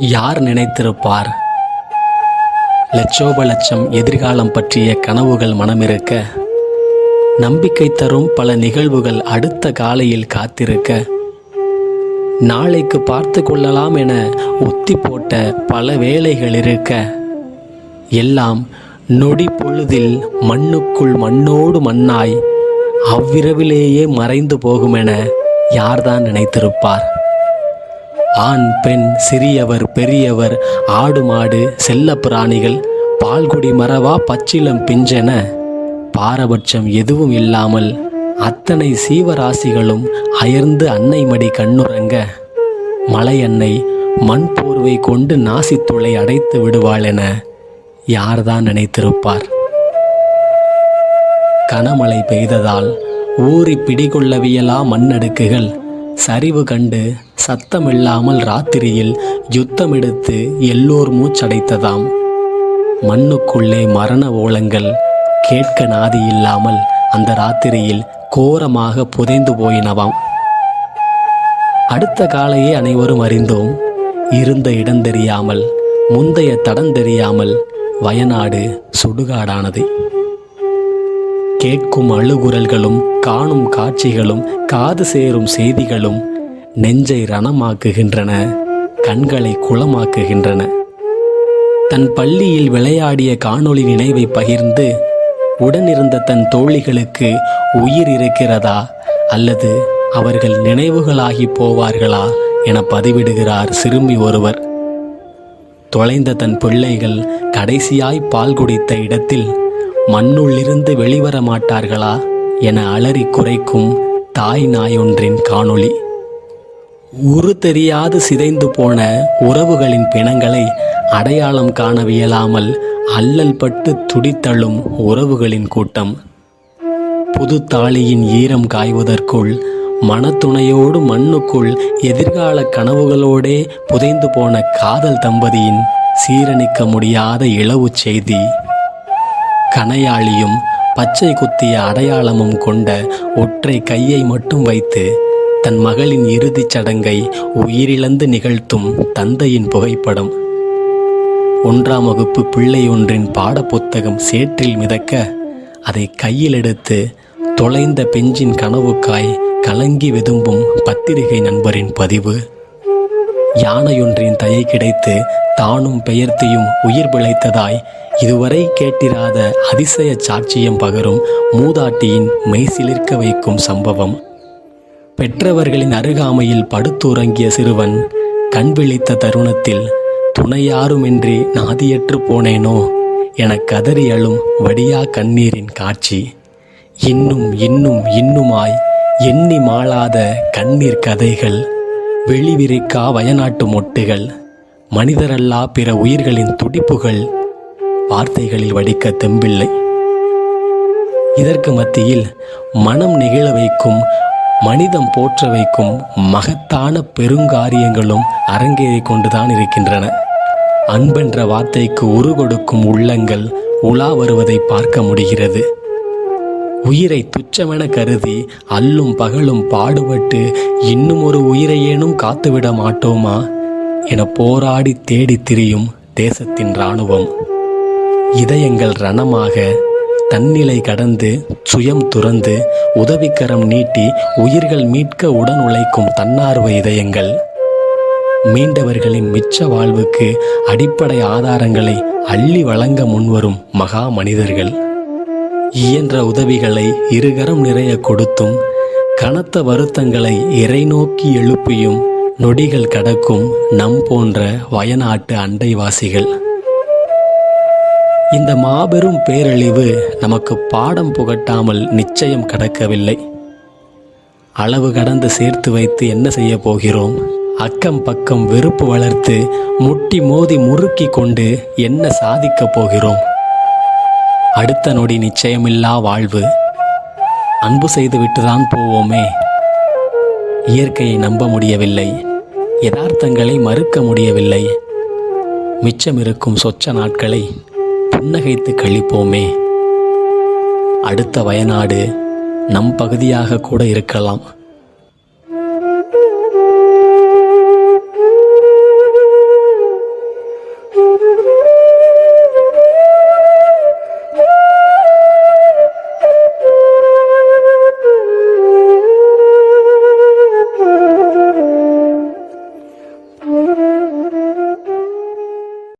யார் நினைத்திருப்பார்? லட்சோப லட்சம் எதிர்காலம் பற்றிய கனவுகள் மனமிருக்க நம்பிக்கை தரும் பல நிகழ்வுகள் அடுத்த காலையில் காத்திருக்க நாளைக்கு பார்த்து கொள்ளலாம் என ஒத்தி போட்ட பல வேலைகள் இருக்க எல்லாம் நொடி பொழுதில் மண்ணுக்குள் மண்ணோடு மண்ணாய் அவ்விரவிலேயே மறைந்து போகுமென யார்தான் நினைத்திருப்பார்? ஆண் பெண் சிறியவர் பெரியவர் ஆடு மாடு செல்ல பிராணிகள் பால்குடி மரவா பச்சிலம் பிஞ்சென. பாரபட்சம் எதுவும் இல்லாமல் அத்தனை சீவராசிகளும் அயர்ந்து அன்னை மடி கண்ணுறங்க. மலையன்னை மண் போர்வை கொண்டு நாசித்துளை அடைத்து விடுவாள் என யார்தான் நினைத்திருப்பார்? கனமழை பெய்ததால் ஊறி பிடிகொள்ளவியலா மண்ணடுக்குகள். சரிவு கண்டு சத்தமில்லாமல் ராத்திரியில் யுத்தமெடுத்து எல்லோர் மூச்சடைத்ததாம். மண்ணுக்குள்ளே மரண ஓலங்கள் கேட்க நாதி இல்லாமல் அந்த ராத்திரியில் கோரமாக புதைந்து போயினவாம். அடுத்த காலையே அனைவரும் அறிந்தோம் இருந்த இடம் தெரியாமல் முந்தைய தடம் தெரியாமல் வயநாடு சுடுகாடானது. கேட்கும் அழுகுரல்களும் காணும் காட்சிகளும் காது சேரும் செய்திகளும் நெஞ்சை ரணமாக்குகின்றன கண்களை குளமாக்குகின்றன. தன் பள்ளியில் விளையாடிய காணொளி நினைவை பகிர்ந்து உடனிருந்த தன் தோழிகளுக்கு உயிர் இருக்கிறதா அல்லது அவர்கள் நினைவுகளாகி போவார்களா என பதிவிடுகிறார் சிறுமி ஒருவர். தொலைந்த தன் பிள்ளைகள் கடைசியாய் பால் குடித்த இடத்தில் மண்ணுள்ளிருந்து வெளிவர மாட்டார்களா என அலறி குறைக்கும் தாய் நாயொன்றின் காணொளி. உரு தெரியாது சிதைந்து போன உறவுகளின் பிணங்களை அடையாளம் காணவியலாமல் அல்லல் பட்டு துடித்தழும் உறவுகளின் கூட்டம். புது தாலியின் ஈரம் காய்வதற்குள் மனத்துணையோடு மண்ணுக்குள் எதிர்கால கனவுகளோடே புதைந்து போன காதல் தம்பதியின் சீரணிக்க முடியாத இளவு செய்தி. கனையாளியும் பச்சை குத்திய அடையாளமும் கொண்ட ஒற்றை கையை மட்டும் வைத்து தன் மகளின் இறுதிச் சடங்கை உயிரிழந்து நிகழ்த்தும் தந்தையின் புகைப்படம். ஒன்றாம் வகுப்பு பிள்ளை ஒன்றின் பாடப்புத்தகம் சேற்றில் மிதக்க அதை கையில் எடுத்து தொலைந்த பெஞ்சின் கனவுக்காய் கலங்கி விதும்பும் பத்திரிகை நண்பரின் பதிவு. யானையொன்றின் தயை கிடைத்து தானும் பெயர்த்தியும் உயிர் பிழைத்ததாய் இதுவரை கேட்டிராத அதிசய சாட்சியம் பகரும் மூதாட்டியின் மெய்சிலிர்க்க வைக்கும் சம்பவம். பெற்றவர்களின் அருகாமையில் படுத்துறங்கிய சிறுவன் கண் விழித்த தருணத்தில் துணையாருமின்றி நாதியற்று போனேனோ என கதறி அழும் வடியா கண்ணீரின் காட்சி. இன்னும் இன்னும் இன்னுமாய் எண்ணி மாளாத கண்ணீர் கதைகள் வெளிவிரிக்கா வயநாட்டு மொட்டுகள் மனிதரல்லா பிற உயிர்களின் துடிப்புகள் வார்த்தைகளில் வடிக்க தெம்பில்லை. இதற்கு மத்தியில் மனம் நெகிழ வைக்கும் மனிதம் போற்ற வைக்கும் மகத்தான பெருங்காரியங்களும் அரங்கேறிக் கொண்டுதான் இருக்கின்றன. அன்பென்ற வார்த்தைக்கு உரு கொடுக்கும் உள்ளங்கள் உலா வருவதை பார்க்க முடிகிறது. உயிரை துச்சமென கருதி அல்லும் பகலும் பாடுபட்டு இன்னும் ஒரு உயிரையேனும் காத்துவிட மாட்டோமா? என போராடி தேடித் திரியும் தேசத்தின் இராணுவம். இதயங்கள் ரணமாக தன்னிலை கடந்து சுயம் துறந்து உதவிக்கரம் நீட்டி உயிர்கள் மீட்க உடன் உழைக்கும் தன்னார்வ இதயங்கள். மீண்டவர்களின் மிச்ச வாழ்வுக்கு அடிப்படை ஆதாரங்களை அள்ளி வழங்க முன்வரும் மகா மனிதர்கள். இயன்ற உதவிகளை இருகரம் நிறைய கொடுத்தும் கனத்த வருத்தங்களை இறை நோக்கி எழுப்பியும் நொடிகள் கடக்கும் நம் போன்ற வயநாட்டு அண்டைவாசிகள் இந்த மாபெரும் பேரழிவு நமக்கு பாடம் புகட்டாமல் நிச்சயம் கடக்கவில்லை. அளவு கடந்து சேர்த்து வைத்து என்ன செய்ய போகிறோம்? அக்கம் பக்கம் வெறுப்பு வளர்த்து முட்டி மோதி முறுக்கி கொண்டு என்ன சாதிக்கப் போகிறோம்? அடுத்த நொடி நிச்சயமில்லா வாழ்வு. அன்பு செய்துவிட்டு தான் போவோமே. இயற்கையை நம்ப முடியவில்லை. யதார்த்தங்களை மறுக்க முடியவில்லை. மிச்சமிருக்கும் சொச்ச நாட்களை புன்னகைத்து கழிப்போமே. அடுத்த வயநாடு நம் பகுதியாக கூட இருக்கலாம்.